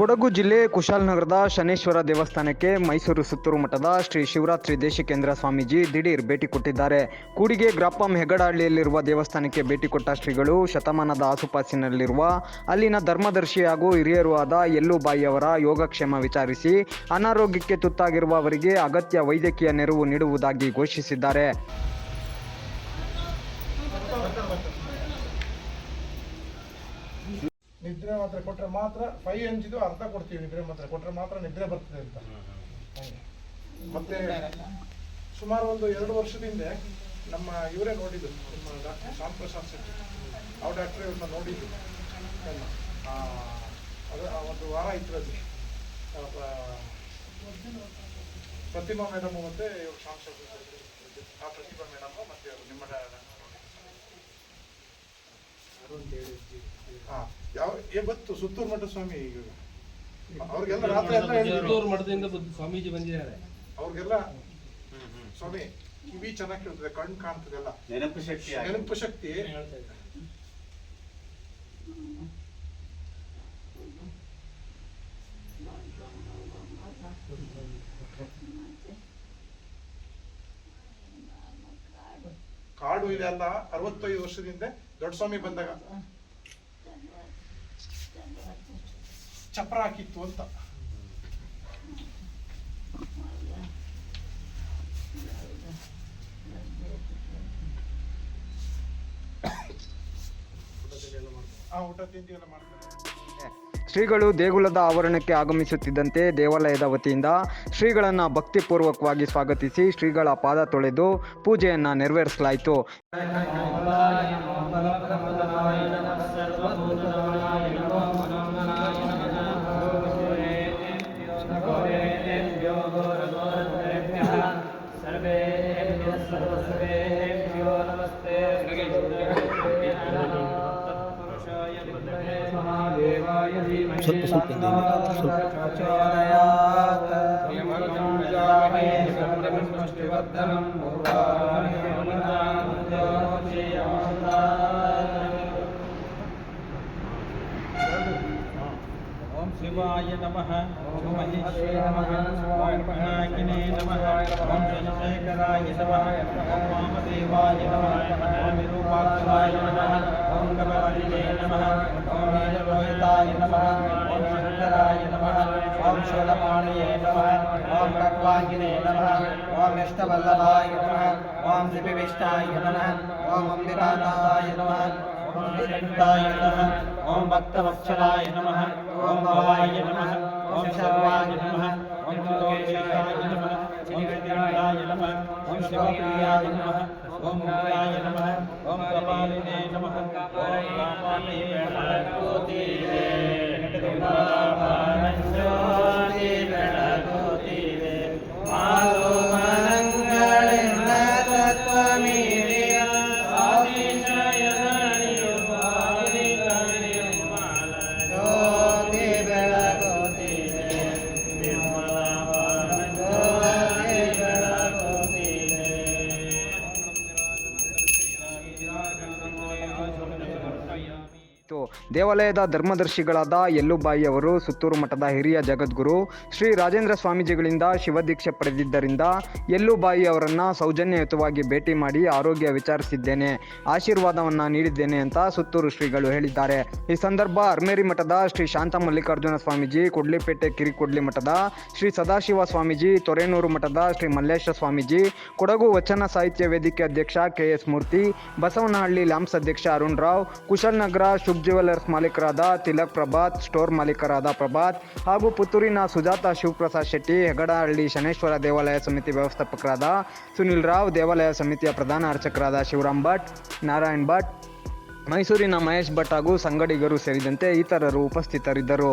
ಕೊಡಗು ಜಿಲ್ಲೆ ಕುಶಾಲನಗರದ ಶನೇಶ್ವರ ದೇವಸ್ಥಾನಕ್ಕೆ ಮೈಸೂರು ಸುತ್ತೂರು ಮಠದ ಶ್ರೀ ಶಿವರಾತ್ರಿ ದೇಶಿಕೇಂದ್ರ ಸ್ವಾಮೀಜಿ ದಿಢೀರ್ ಭೇಟಿ ಕೊಟ್ಟಿದ್ದಾರೆ. ಕೂಡಿಗೆ ಗ್ರಾಪಂ ಹೆಗಡಹಳ್ಳಿಯಲ್ಲಿರುವ ದೇವಸ್ಥಾನಕ್ಕೆ ಭೇಟಿ ಕೊಟ್ಟ ಶ್ರೀಗಳು ಶತಮಾನದ ಆಸುಪಾಸಿನಲ್ಲಿರುವ ಅಲ್ಲಿನ ಧರ್ಮದರ್ಶಿ ಹಾಗೂ ಹಿರಿಯರು ಆದ ಎಲ್ಲುಬಾಯಿಯವರ ಯೋಗಕ್ಷೇಮ ವಿಚಾರಿಸಿ ಅನಾರೋಗ್ಯಕ್ಕೆ ತುತ್ತಾಗಿರುವ ಅವರಿಗೆ ಅಗತ್ಯ ವೈದ್ಯಕೀಯ ನೆರವು ನೀಡುವುದಾಗಿ ಘೋಷಿಸಿದ್ದಾರೆ. ನಿದ್ರೆ ಮಾತ್ರ ಕೊಟ್ಟರೆ ಮಾತ್ರ ಫೈವ್ ಎಂ ಜಿದು ಅರ್ಧ ಕೊಡ್ತೀವಿ ನಿದ್ರೆ ಮಾತ್ರ. ಕೊಟ್ಟರೆ ಮಾತ್ರ ನಿದ್ರೆ ಬರ್ತದೆ ಅಂತ. ಹಂಗೆ. ಮತ್ತೆ ಸುಮಾರು ಒಂದು ಎರಡು ವರ್ಷದಿಂದ ನಮ್ಮ ಇವರೇ ನೋಡಿದ್ದು ನಮ್ಮ ಡಾಕ್ಟರ್ ಶ್ಯಾಮ್ ಪ್ರಸಾದ್ ಶೆಟ್ಟಿ. ಅವ್ರ ಡಾಕ್ಟ್ರ್ ಇವ್ರನ್ನ ನೋಡಿದ್ದು ಅದು ಒಂದು ವಾರ ಇತ್ತು ಅಲ್ಲಿ. ಪ್ರತಿಮಾ ಮೇಡಮ್ ಮತ್ತೆ ಇವರು ಶ್ಯಾಮ್ ಶೆಟ್ಟಿ. ಆ ಪ್ರತಿಮಾ ಮೇಡಮ್ ಮತ್ತೆ ನಿಮ್ಮ ನಿಮ್ಮ ಹಾ ಯಾವ ಏ ಗೊತ್ತು ಸುತ್ತೂರು ಮಠ ಸ್ವಾಮಿ ಈಗ. ಅವ್ರಿಗೆಲ್ಲ ರಾತ್ರಿ ಎಲ್ಲ ಹೇಳಿದ್ರು. ಚಿತ್ತೂರು ಮಠದಿಂದ ಬಂದು ಸ್ವಾಮೀಜಿ ಬಂದಿದ್ದಾರೆ. ಅವ್ರಿಗೆಲ್ಲ ಸ್ವಾಮಿ ಕಿವಿ ಚೆನ್ನಾಗಿ ಕೇಳ್ತದೆ ಕಣ್ಣು ಕಾಣ್ತದೆಲ್ಲ ನೆನಪು ಶಕ್ತಿ ನೆನಪು ಶಕ್ತಿ. ಕಾಡು ಇದೆಲ್ಲ ಅರವತ್ತೈದು ವರ್ಷದಿಂದ ದೊಡ್ಡ ಸ್ವಾಮಿ ಬಂದಾಗ ಚಪ್ರ ಹಾಕಿತ್ತು ಅಂತ. ಊಟ ತಿಂಡಿ ಎಲ್ಲ ಮಾಡ್ತಾರೆ. ಶ್ರೀಗಳು ದೇಗುಲದ ಆವರಣಕ್ಕೆ ಆಗಮಿಸುತ್ತಿದ್ದಂತೆ ದೇವಾಲಯದ ವತಿಯಿಂದ ಶ್ರೀಗಳನ್ನು ಭಕ್ತಿಪೂರ್ವಕವಾಗಿ ಸ್ವಾಗತಿಸಿ ಶ್ರೀಗಳ ಪಾದ ತೊಳೆದು ಪೂಜೆಯನ್ನು ನೆರವೇರಿಸಲಾಯಿತು. ಸ್ವಲ್ಪ ಸ್ವಲ್ಪ ಓಂ शिवाय नमः महेश्वराय नमः नागिने नमः ॐ चन्द्रशेखराय नमः ॐ वामदेवाय नमः ॐ ओम नमः ॐ कपलिने नमः ॐ नीललोहिताय नमः ॐ शङ्कराय नमः ॐ शूलपाणये नमः ॐ कट्वाङ्गिने नमः ॐ यष्टवल्लभाय नमः ॐ दिपिविष्टाय नमः ॐ अम्बिकानाथाय नमः ॐ भक्तवत्सलाय नमः ఓం భవాయ నమ. ఓం సర్వాయ నమ. ఓం త్రిలోకేశాయ నమ. శ్రీవేంద్రాయ నమ. ఓం శివప్రియాయ నమ. ఓం ముక్తాయ నమ. ఓం కపాలినే నమ. ఓం రామాయ నమ. ದೇವಾಲಯದ ಧರ್ಮದರ್ಶಿಗಳಾದ ಎಲ್ಲುಬಾಯಿ ಅವರು ಸುತ್ತೂರು ಮಠದ ಹಿರಿಯ ಜಗದ್ಗುರು ಶ್ರೀ ರಾಜೇಂದ್ರ ಸ್ವಾಮೀಜಿಗಳಿಂದ ಶಿವದೀಕ್ಷೆ ಪಡೆದಿದ್ದರಿಂದ ಎಲ್ಲುಬಾಯಿ ಅವರನ್ನು ಸೌಜನ್ಯಯುತವಾಗಿ ಭೇಟಿ ಮಾಡಿ ಆರೋಗ್ಯ ವಿಚಾರಿಸಿದ್ದೇನೆ, ಆಶೀರ್ವಾದವನ್ನು ನೀಡಿದ್ದೇನೆ ಅಂತ ಸುತ್ತೂರು ಶ್ರೀಗಳು ಹೇಳಿದ್ದಾರೆ. ಈ ಸಂದರ್ಭ ಅರ್ಮೇರಿ ಮಠದ ಶ್ರೀ ಶಾಂತ ಮಲ್ಲಿಕಾರ್ಜುನ ಸ್ವಾಮೀಜಿ, ಕೊಡ್ಲಿಪೇಟೆ ಕಿರಿಕೊಡ್ಲಿ ಮಠದ ಶ್ರೀ ಸದಾಶಿವ ಸ್ವಾಮೀಜಿ, ತೊರೆನೂರು ಮಠದ ಶ್ರೀ ಮಲ್ಲೇಶ ಸ್ವಾಮೀಜಿ, ಕೊಡಗು ವಚನ ಸಾಹಿತ್ಯ ವೇದಿಕೆ ಅಧ್ಯಕ್ಷ K S Murthy, Basavanahalli lamps ಅಧ್ಯಕ್ಷ ಅರುಣ್ ರಾವ್ ಕುಶಲ್ನಗರ ಶುಭ್ ಜ್ಯುವೆಲರ್ಸ್ ಮಾಲೀಕರಾದ ತಿಲಕ್ ಪ್ರಭಾತ್, ಸ್ಟೋರ್ ಮಾಲೀಕರಾದ ಪ್ರಭಾತ್ ಹಾಗೂ ಪುತ್ತೂರಿನ ಸುಜಾತ ಶಿವಪ್ರಸಾದ್ ಶೆಟ್ಟಿ, ಹೆಗಡಹಳ್ಳಿ ಶನೇಶ್ವರ ದೇವಾಲಯ ಸಮಿತಿ ವ್ಯವಸ್ಥಾಪಕರಾದ ಸುನಿಲ್ ರಾವ್, ದೇವಾಲಯ ಸಮಿತಿಯ ಪ್ರಧಾನ ಅರ್ಚಕರಾದ ಶಿವರಾಮ್ ಭಟ್, ನಾರಾಯಣ್ ಭಟ್, ಮೈಸೂರಿನ ಮಹೇಶ್ ಭಟ್ ಹಾಗೂ ಸಂಗಡಿಗರು ಸೇರಿದಂತೆ ಇತರರು ಉಪಸ್ಥಿತರಿದ್ದರು.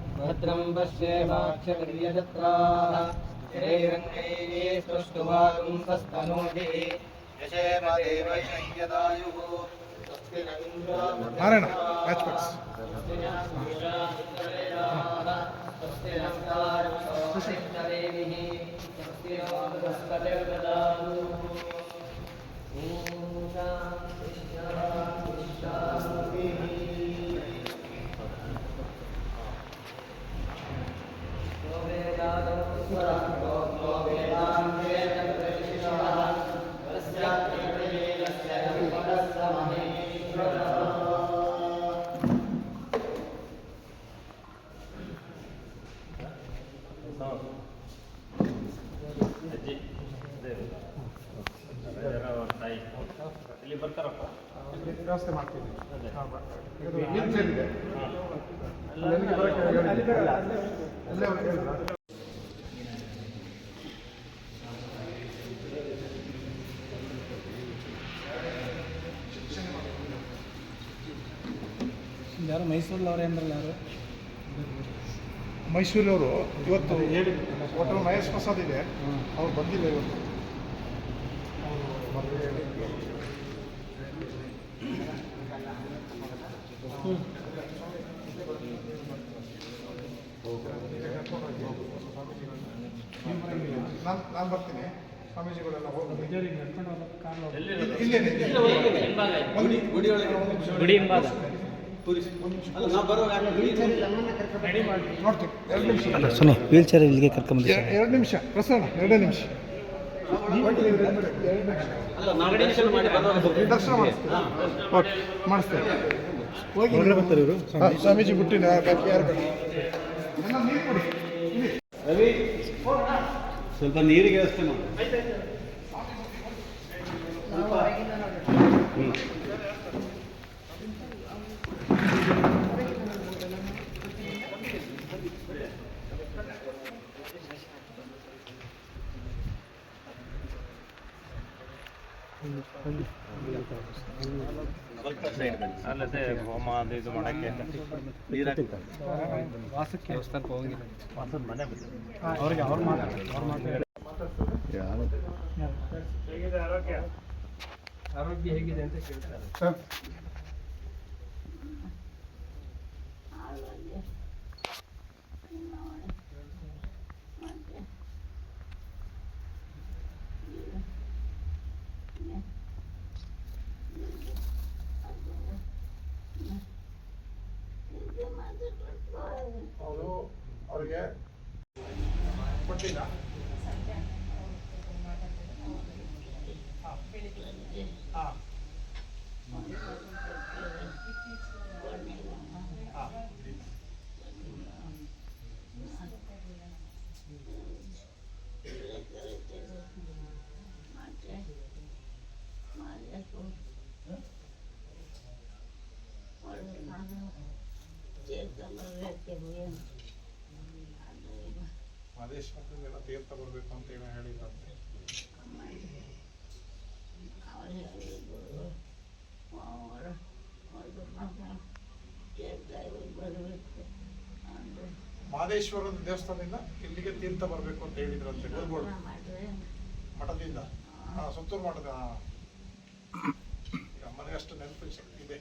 भद्रं पश्येमाक्षत्रैरङ्गैः सुष्टुवागुंसस्तनूभिः यशेमदेवैशय्यदायुः नारायण मैच बॉक्स स्वस्ति नमस्कार स्वस्ति नरेभिः स्वस्ति नमस्कार ಇಲ್ಲಿ ಹೇಳಿದ್ದೆ. ಅಲ್ಲೇ ಅವ್ರು ಹೇಳಿದ್ರಾ? ಯಾರು ಮೈಸೂರವರು ಇವತ್ತು ಹೇಳಿ ಹೋಟೆಲ್ ಮಹೇಶ್ ಪ್ರಸಾದ್ ಇದೆ. ಅವ್ರು ಬಂದಿಲ್ಲ ಇವತ್ತು. ನಾನು ನಾನು ಬರ್ತೀನಿ. ಸ್ವಾಮೀಜಿಗಳೆಲ್ಲ ಹೋಗಿ ಇಲ್ಲೇ ಗುಡಿ ಹಿಂಭಾಗ. ಎರಡು ನಿಮಿಷ. ಅಲ್ಲ ಸುನಿ ವೀಲ್ ಚೇರ್ ಇಲ್ಲಿಗೆ ಕರ್ಕೊಂಬಂದಿ ಎರಡು ನಿಮಿಷ. ಪ್ರಸನ್ನ ಎರಡು ನಿಮಿಷ. ದರ್ಶನ ಮಾಡಿಸ್ತೀನಿ. ಓಕೆ ಮಾಡಿಸ್ತೇನೆ. ಹೋಗಿ ಇವರು? ಸ್ವಾಮೀಜಿ ಬಿಟ್ಟಿನ ಯಾರು ಕೊಡಿ. ಸ್ವಲ್ಪ ನೀರಿಗೆ ವ್ಯವಸ್ಥೆ ಮಾಡಿ. ಅಲ್ಲದೆ ಹೋಮ ಇದು ಮಾಡೋಕ್ಕೆ ದೇವಸ್ಥಾನಕ್ಕೆ ವಾಸದ ಅವ್ರಿಗೆ ಆರೋಗ್ಯ ಹೇಗಿದೆ ಅಂತ ಕೇಳ್ತಾರೆ. ಸರ್ ಅವರು ಅವ್ರಿಗೆ ಕೊಟ್ಟಿಲ್ಲ ಹಾಂ ಏನೋ ಹೇಳಿದಂತೆ ದೇವಸ್ಥಾನದಿಂದ ಇಲ್ಲಿಗೆ ತೀರ್ಥ ಬರಬೇಕು ಅಂತ ಹೇಳಿದ್ರಂತೆ ಗುರುಗಳು ಮಠದಿಂದ. ಸುತ್ತೂರು ಮಠದ ಅಮ್ಮನಿಗೆ ಅಷ್ಟು ಶಕ್ತಿ ಇದೆ.